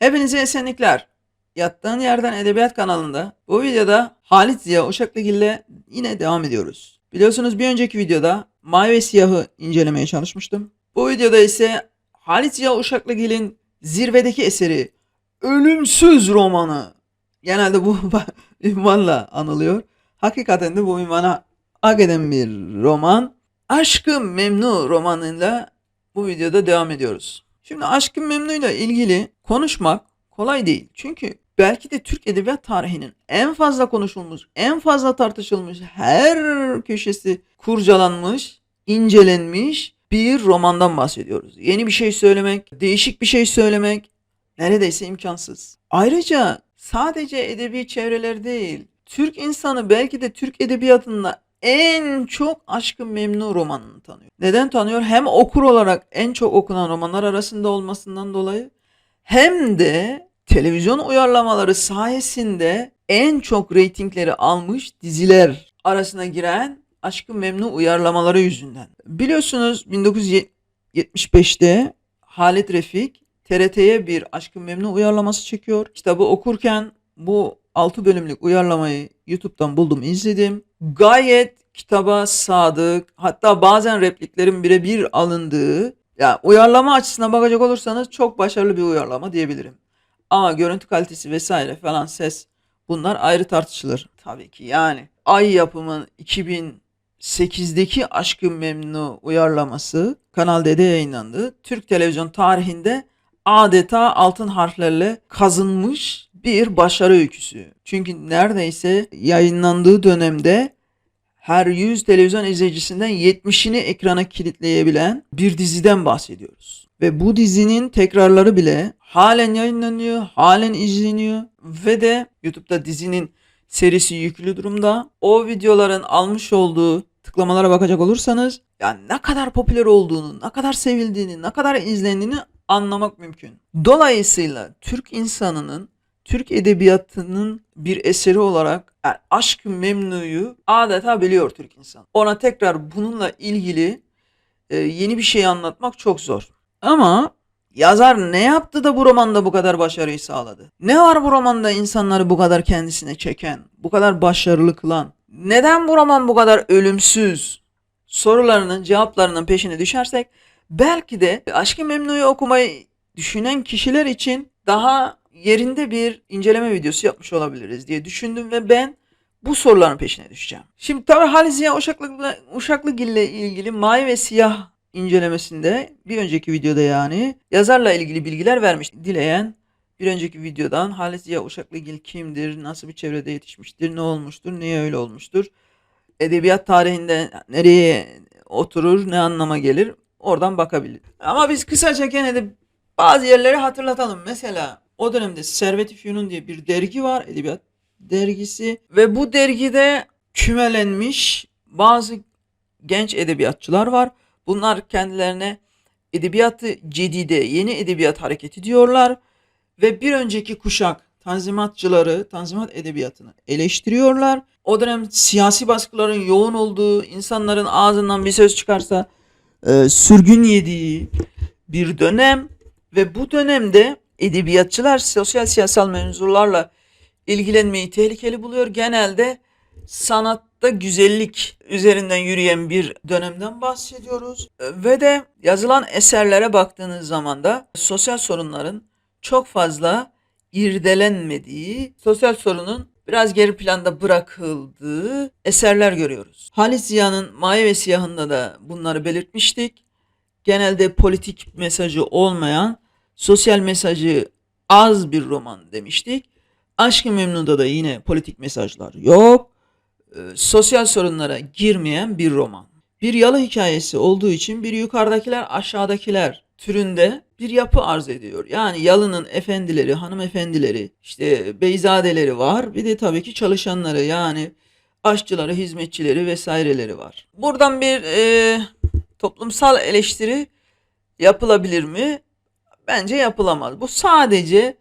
Hepinize esenlikler. Yattığın Yerden Edebiyat kanalında bu videoda Halit Ziya Uşaklıgil ile yine devam ediyoruz. Biliyorsunuz bir önceki videoda Mavi ve Siyah'ı incelemeye çalışmıştım. Bu videoda ise Halit Ziya Uşaklıgil'in zirvedeki eseri Ölümsüz romanı genelde bu ünvanla anılıyor. Hakikaten de bu ünvana hak eden bir roman. Aşkı Memnu romanıyla bu videoda devam ediyoruz. Şimdi Aşkı Memnu ile ilgili konuşmak kolay değil. Çünkü belki de Türk Edebiyat tarihinin en fazla konuşulmuş, en fazla tartışılmış, her köşesi kurcalanmış, incelenmiş bir romandan bahsediyoruz. Yeni bir şey söylemek, değişik bir şey söylemek neredeyse imkansız. Ayrıca sadece edebi çevreler değil, Türk insanı belki de Türk edebiyatında en çok Aşkı Memnu romanını tanıyor. Neden tanıyor? Hem okur olarak en çok okunan romanlar arasında olmasından dolayı hem de televizyon uyarlamaları sayesinde en çok reytingleri almış diziler arasına giren Aşkı Memnu uyarlamaları yüzünden. Biliyorsunuz 1975'te Halit Refik TRT'ye bir Aşkı Memnu uyarlaması çekiyor. Kitabı okurken bu 6 bölümlük uyarlamayı YouTube'dan buldum izledim. Gayet kitaba sadık hatta bazen repliklerin birebir alındığı ya uyarlama açısına bakacak olursanız çok başarılı bir uyarlama diyebilirim. Ama görüntü kalitesi vesaire falan ses bunlar ayrı tartışılır. Tabii ki yani Ay yapımın 2008'deki Aşkı Memnu uyarlaması Kanal D'de yayınlandı. Türk televizyon tarihinde adeta altın harflerle kazınmış bir başarı öyküsü. Çünkü neredeyse yayınlandığı dönemde her 100 televizyon izleyicisinden 70'ini ekrana kilitleyebilen bir diziden bahsediyoruz. Ve bu dizinin tekrarları bile halen yayınlanıyor, halen izleniyor ve de YouTube'da dizinin serisi yüklü durumda. O videoların almış olduğu tıklamalara bakacak olursanız yani ne kadar popüler olduğunu, ne kadar sevildiğini, ne kadar izlendiğini anlamak mümkün. Dolayısıyla Türk insanının Türk edebiyatının bir eseri olarak yani Aşk-ı Memnu'yu adeta biliyor Türk insan. Ona tekrar bununla ilgili e, yeni bir şey anlatmak çok zor. Ama yazar ne yaptı da bu romanda bu kadar başarıyı sağladı? Ne var bu romanda insanları bu kadar kendisine çeken, bu kadar başarılı kılan? Neden bu roman bu kadar ölümsüz? Sorularının cevaplarının peşine düşersek belki de Aşk-ı Memnu'yu okumayı düşünen kişiler için daha yerinde bir inceleme videosu yapmış olabiliriz diye düşündüm ve ben bu soruların peşine düşeceğim. Şimdi tabi Halis Ziya Uşaklıgil ile ilgili Mavi ve Siyah incelemesinde bir önceki videoda yani yazarla ilgili bilgiler vermiş. Dileyen bir önceki videodan Halis Ziya Uşaklıgil kimdir, nasıl bir çevrede yetişmiştir, ne olmuştur, niye öyle olmuştur, edebiyat tarihinde nereye oturur, ne anlama gelir oradan bakabilir. Ama biz kısaca gene de bazı yerleri hatırlatalım. Mesela o dönemde Servet-i Fünun diye bir dergi var, edebiyat dergisi ve bu dergide kümelenmiş bazı genç edebiyatçılar var. Bunlar kendilerine edebiyatı cedide, yeni edebiyat hareketi diyorlar ve bir önceki kuşak tanzimatçıları, tanzimat edebiyatını eleştiriyorlar. O dönem siyasi baskıların yoğun olduğu, insanların ağzından bir söz çıkarsa e, sürgün yediği bir dönem ve bu dönemde edebiyatçılar sosyal siyasal mevzularla ilgilenmeyi tehlikeli buluyor. Genelde sanatta güzellik üzerinden yürüyen bir dönemden bahsediyoruz. Ve de yazılan eserlere baktığınız zaman da sosyal sorunların çok fazla irdelenmediği, sosyal sorunun biraz geri planda bırakıldığı eserler görüyoruz. Halis Ziya'nın Mavi ve Siyah'ında da bunları belirtmiştik. Genelde politik mesajı olmayan, sosyal mesajı az bir roman demiştik. Aşk-ı Memnun'da da yine politik mesajlar yok. Ee, sosyal sorunlara girmeyen bir roman. Bir yalı hikayesi olduğu için bir yukarıdakiler aşağıdakiler türünde bir yapı arz ediyor. Yani yalının efendileri, hanımefendileri, işte beyzadeleri var. Bir de tabii ki çalışanları yani aşçıları, hizmetçileri vesaireleri var. Buradan bir e, toplumsal eleştiri yapılabilir mi? Bence yapılamaz. Bu sadece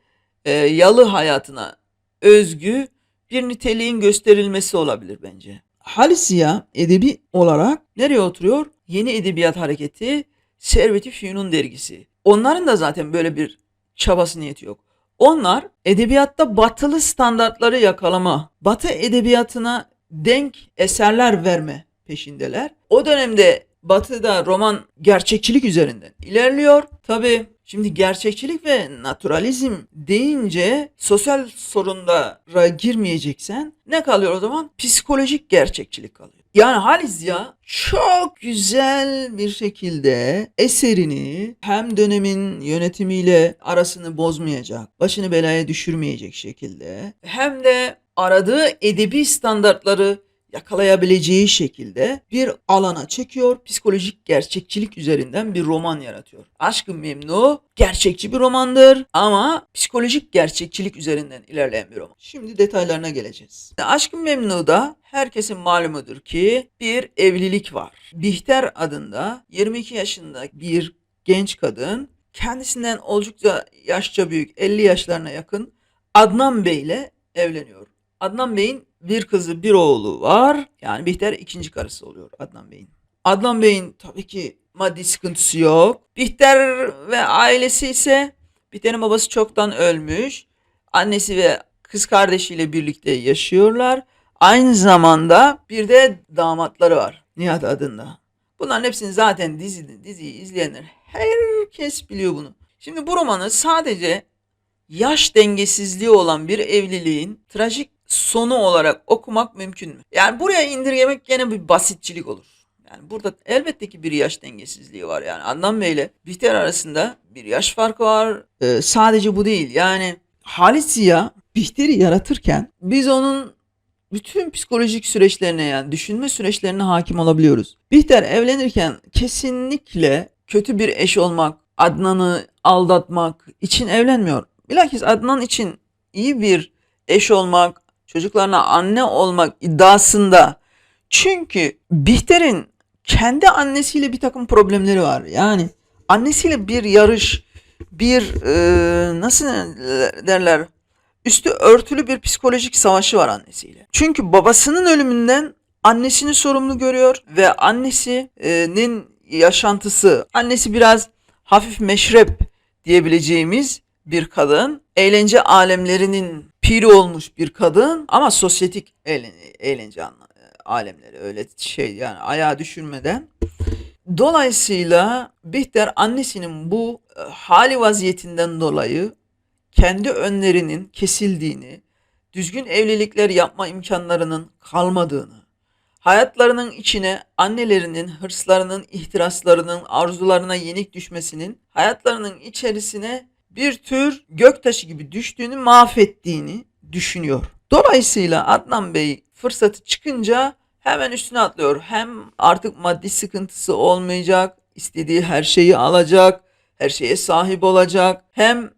e, yalı hayatına özgü bir niteliğin gösterilmesi olabilir bence. Halis Ziya edebi olarak nereye oturuyor? Yeni Edebiyat Hareketi, Servet-i Fünun dergisi. Onların da zaten böyle bir çabası niyeti yok. Onlar edebiyatta batılı standartları yakalama, batı edebiyatına denk eserler verme peşindeler. O dönemde batıda roman gerçekçilik üzerinden ilerliyor. Tabi şimdi gerçekçilik ve naturalizm deyince sosyal sorunlara girmeyeceksen ne kalıyor o zaman? Psikolojik gerçekçilik kalıyor. Yani Halis ya çok güzel bir şekilde eserini hem dönemin yönetimiyle arasını bozmayacak, başını belaya düşürmeyecek şekilde hem de aradığı edebi standartları yakalayabileceği şekilde bir alana çekiyor. Psikolojik gerçekçilik üzerinden bir roman yaratıyor. Aşkı Memnu gerçekçi bir romandır ama psikolojik gerçekçilik üzerinden ilerleyen bir roman. Şimdi detaylarına geleceğiz. Aşkı Memnu'da herkesin malumudur ki bir evlilik var. Bihter adında 22 yaşında bir genç kadın kendisinden oldukça yaşça büyük 50 yaşlarına yakın Adnan Bey ile evleniyor. Adnan Bey'in bir kızı bir oğlu var. Yani Bihter ikinci karısı oluyor Adnan Bey'in. Adnan Bey'in tabii ki maddi sıkıntısı yok. Bihter ve ailesi ise Bihter'in babası çoktan ölmüş. Annesi ve kız kardeşiyle birlikte yaşıyorlar. Aynı zamanda bir de damatları var Nihat adında. Bunların hepsini zaten dizi, diziyi izleyenler herkes biliyor bunu. Şimdi bu romanı sadece yaş dengesizliği olan bir evliliğin trajik sonu olarak okumak mümkün mü? Yani buraya indirgemek gene bir basitçilik olur. Yani burada elbette ki bir yaş dengesizliği var. Yani Adnan Bey ile Bihter arasında bir yaş farkı var. Ee, sadece bu değil. Yani Halit Ziya Bihter'i yaratırken biz onun bütün psikolojik süreçlerine yani düşünme süreçlerine hakim olabiliyoruz. Bihter evlenirken kesinlikle kötü bir eş olmak, Adnan'ı aldatmak için evlenmiyor. Bilakis Adnan için iyi bir eş olmak, çocuklarına anne olmak iddiasında. Çünkü Bihter'in kendi annesiyle bir takım problemleri var. Yani annesiyle bir yarış, bir e, nasıl derler üstü örtülü bir psikolojik savaşı var annesiyle. Çünkü babasının ölümünden annesini sorumlu görüyor ve annesinin yaşantısı, annesi biraz hafif meşrep diyebileceğimiz bir kadın, eğlence alemlerinin piri olmuş bir kadın ama sosyetik eğlence alemleri öyle şey yani ayağa düşürmeden. Dolayısıyla Bihter annesinin bu e, hali vaziyetinden dolayı kendi önlerinin kesildiğini, düzgün evlilikler yapma imkanlarının kalmadığını, hayatlarının içine annelerinin hırslarının, ihtiraslarının, arzularına yenik düşmesinin, hayatlarının içerisine bir tür göktaşı gibi düştüğünü, mahvettiğini düşünüyor. Dolayısıyla Adnan Bey fırsatı çıkınca hemen üstüne atlıyor. Hem artık maddi sıkıntısı olmayacak, istediği her şeyi alacak, her şeye sahip olacak. Hem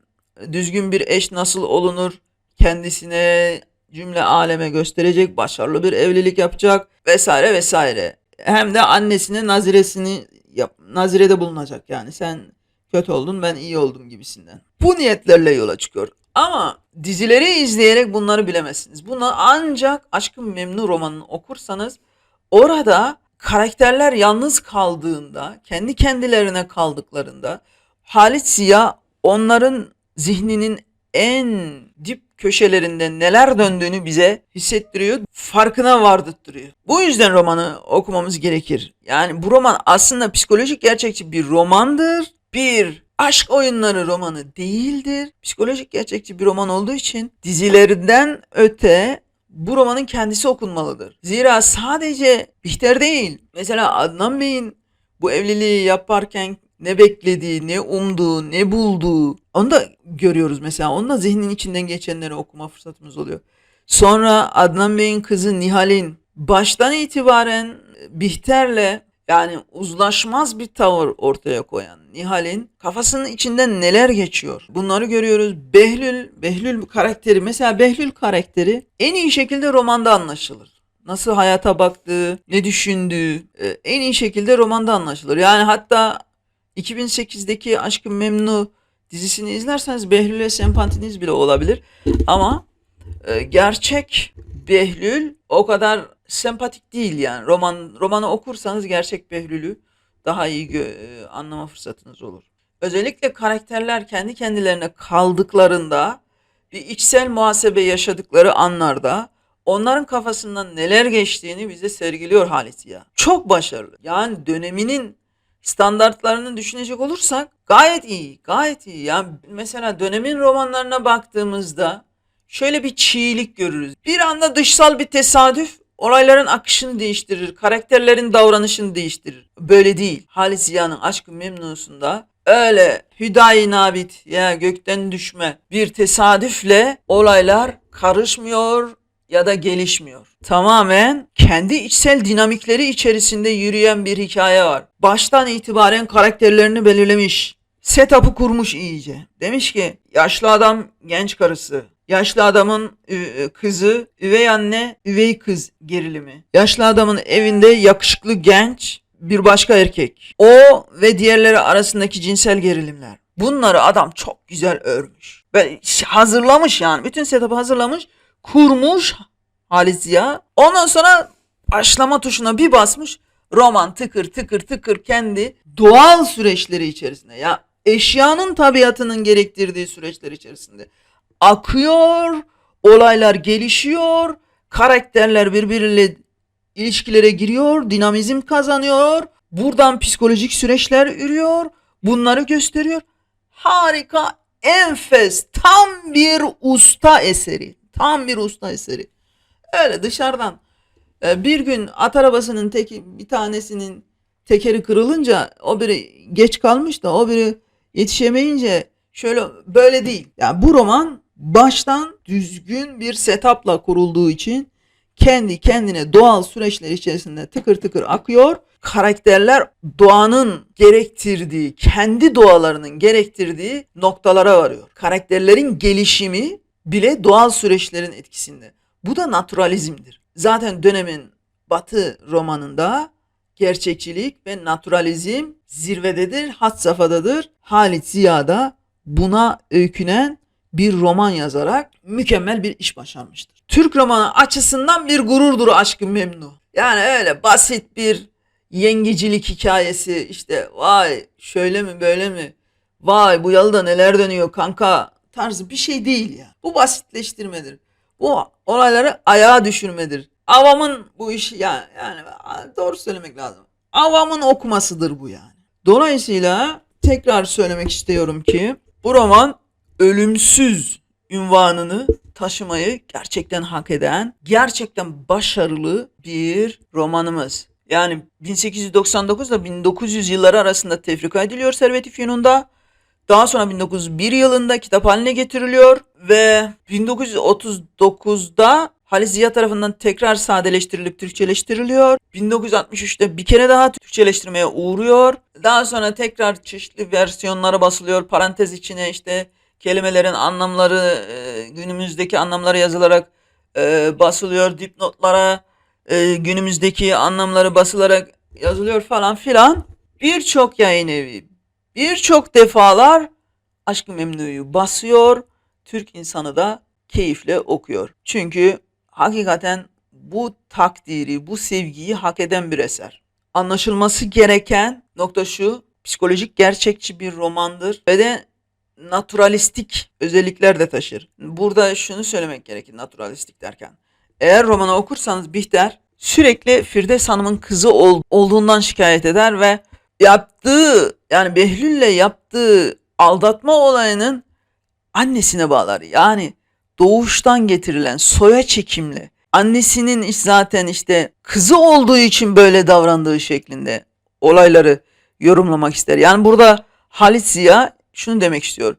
düzgün bir eş nasıl olunur kendisine cümle aleme gösterecek, başarılı bir evlilik yapacak vesaire vesaire. Hem de annesine naziresini yap, nazirede bulunacak yani sen kötü oldun ben iyi oldum gibisinden. Bu niyetlerle yola çıkıyor. Ama dizileri izleyerek bunları bilemezsiniz. Bunu ancak Aşkın Memnu romanını okursanız orada karakterler yalnız kaldığında, kendi kendilerine kaldıklarında Halit Ziya onların zihninin en dip köşelerinde neler döndüğünü bize hissettiriyor, farkına vardırtırıyor. Bu yüzden romanı okumamız gerekir. Yani bu roman aslında psikolojik gerçekçi bir romandır. Bir aşk oyunları romanı değildir. Psikolojik gerçekçi bir roman olduğu için dizilerinden öte bu romanın kendisi okunmalıdır. Zira sadece Bihter değil. Mesela Adnan Bey'in bu evliliği yaparken ne beklediği, ne umduğu, ne bulduğu onu da görüyoruz mesela. Onun da zihnin içinden geçenleri okuma fırsatımız oluyor. Sonra Adnan Bey'in kızı Nihal'in baştan itibaren Bihter'le yani uzlaşmaz bir tavır ortaya koyan Nihal'in kafasının içinden neler geçiyor? Bunları görüyoruz. Behlül, Behlül karakteri mesela Behlül karakteri en iyi şekilde romanda anlaşılır. Nasıl hayata baktığı, ne düşündüğü e, en iyi şekilde romanda anlaşılır. Yani hatta 2008'deki Aşkı Memnu dizisini izlerseniz Behlül'e sempatiniz bile olabilir. Ama e, gerçek Behlül o kadar sempatik değil yani. Roman romanı okursanız gerçek Behlül'ü daha iyi e, anlama fırsatınız olur. Özellikle karakterler kendi kendilerine kaldıklarında bir içsel muhasebe yaşadıkları anlarda onların kafasından neler geçtiğini bize sergiliyor Halit ya. Çok başarılı. Yani döneminin standartlarını düşünecek olursak gayet iyi, gayet iyi. Yani mesela dönemin romanlarına baktığımızda şöyle bir çiğlik görürüz. Bir anda dışsal bir tesadüf olayların akışını değiştirir, karakterlerin davranışını değiştirir. Böyle değil. Halit Ziya'nın Aşkı Memnun'sunda öyle hüdayi nabit ya gökten düşme bir tesadüfle olaylar karışmıyor ya da gelişmiyor. Tamamen kendi içsel dinamikleri içerisinde yürüyen bir hikaye var. Baştan itibaren karakterlerini belirlemiş. Setup'ı kurmuş iyice. Demiş ki yaşlı adam genç karısı. Yaşlı adamın kızı, üvey anne, üvey kız gerilimi. Yaşlı adamın evinde yakışıklı genç bir başka erkek. O ve diğerleri arasındaki cinsel gerilimler. Bunları adam çok güzel örmüş. Ve hazırlamış yani. Bütün setup'ı hazırlamış, kurmuş Halit Ziya. Ondan sonra başlama tuşuna bir basmış. Roman tıkır tıkır tıkır kendi doğal süreçleri içerisinde. Ya eşyanın tabiatının gerektirdiği süreçler içerisinde akıyor, olaylar gelişiyor, karakterler birbiriyle ilişkilere giriyor, dinamizm kazanıyor. Buradan psikolojik süreçler ürüyor. Bunları gösteriyor. Harika, enfes, tam bir usta eseri. Tam bir usta eseri. Öyle dışarıdan e, bir gün at arabasının teki bir tanesinin tekeri kırılınca o biri geç kalmış da o biri yetişemeyince şöyle böyle değil. Yani bu roman baştan düzgün bir setupla kurulduğu için kendi kendine doğal süreçler içerisinde tıkır tıkır akıyor. Karakterler doğanın gerektirdiği, kendi doğalarının gerektirdiği noktalara varıyor. Karakterlerin gelişimi bile doğal süreçlerin etkisinde. Bu da naturalizmdir. Zaten dönemin Batı romanında gerçekçilik ve naturalizm zirvededir, had safhadadır. Halit Ziya da buna öykünen bir roman yazarak mükemmel bir iş başarmıştır. Türk romanı açısından bir gururdur Aşkı Memnu. Yani öyle basit bir yengecilik hikayesi işte vay şöyle mi böyle mi vay bu yalıda neler dönüyor kanka tarzı bir şey değil ya. Bu basitleştirmedir. Bu olayları ayağa düşürmedir. Avamın bu işi yani, yani doğru söylemek lazım. Avamın okumasıdır bu yani. Dolayısıyla tekrar söylemek istiyorum ki bu roman ölümsüz ünvanını taşımayı gerçekten hak eden, gerçekten başarılı bir romanımız. Yani 1899 ile 1900 yılları arasında tefrika ediliyor Servet-i Fünun'da. Daha sonra 1901 yılında kitap haline getiriliyor ve 1939'da Halit Ziya tarafından tekrar sadeleştirilip Türkçeleştiriliyor. 1963'te bir kere daha Türkçeleştirmeye uğruyor. Daha sonra tekrar çeşitli versiyonları basılıyor. Parantez içine işte kelimelerin anlamları e, günümüzdeki anlamları yazılarak e, basılıyor. Dipnotlara e, günümüzdeki anlamları basılarak yazılıyor falan filan. Birçok yayın evi birçok defalar Aşk-ı Memnu'yu basıyor. Türk insanı da keyifle okuyor. Çünkü hakikaten bu takdiri, bu sevgiyi hak eden bir eser. Anlaşılması gereken nokta şu, psikolojik gerçekçi bir romandır ve de naturalistik özellikler de taşır. Burada şunu söylemek gerekir naturalistik derken. Eğer romanı okursanız Bihter sürekli Firdevs Hanım'ın kızı ol, olduğundan şikayet eder ve yaptığı yani Behlül'le yaptığı aldatma olayının annesine bağlar. Yani doğuştan getirilen soya çekimli annesinin zaten işte kızı olduğu için böyle davrandığı şeklinde olayları yorumlamak ister. Yani burada Halit Ziya şunu demek istiyor.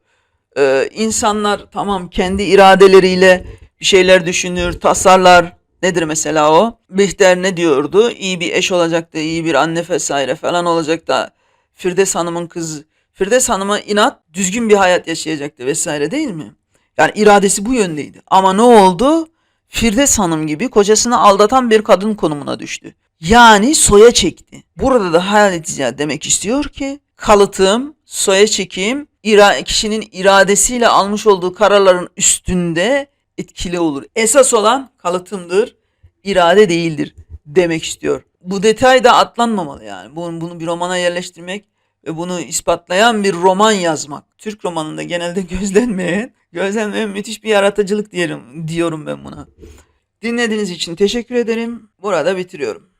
Ee, insanlar tamam kendi iradeleriyle bir şeyler düşünür, tasarlar. Nedir mesela o? Bihter ne diyordu? İyi bir eş olacak da, iyi bir anne vesaire falan olacak da Firdevs Hanım'ın kızı, Firdevs Hanım'a inat düzgün bir hayat yaşayacaktı vesaire değil mi? Yani iradesi bu yöndeydi. Ama ne oldu? Firdevs Hanım gibi kocasını aldatan bir kadın konumuna düştü. Yani soya çekti. Burada da Halit Ziya demek istiyor ki kalıtım, soya çekim ira kişinin iradesiyle almış olduğu kararların üstünde etkili olur. Esas olan kalıtımdır, irade değildir demek istiyor. Bu detay da atlanmamalı yani. Bunu, bunu bir romana yerleştirmek ve bunu ispatlayan bir roman yazmak. Türk romanında genelde gözlenmeyen Gözlem ve müthiş bir yaratıcılık diyelim, diyorum ben buna. Dinlediğiniz için teşekkür ederim. Burada bitiriyorum.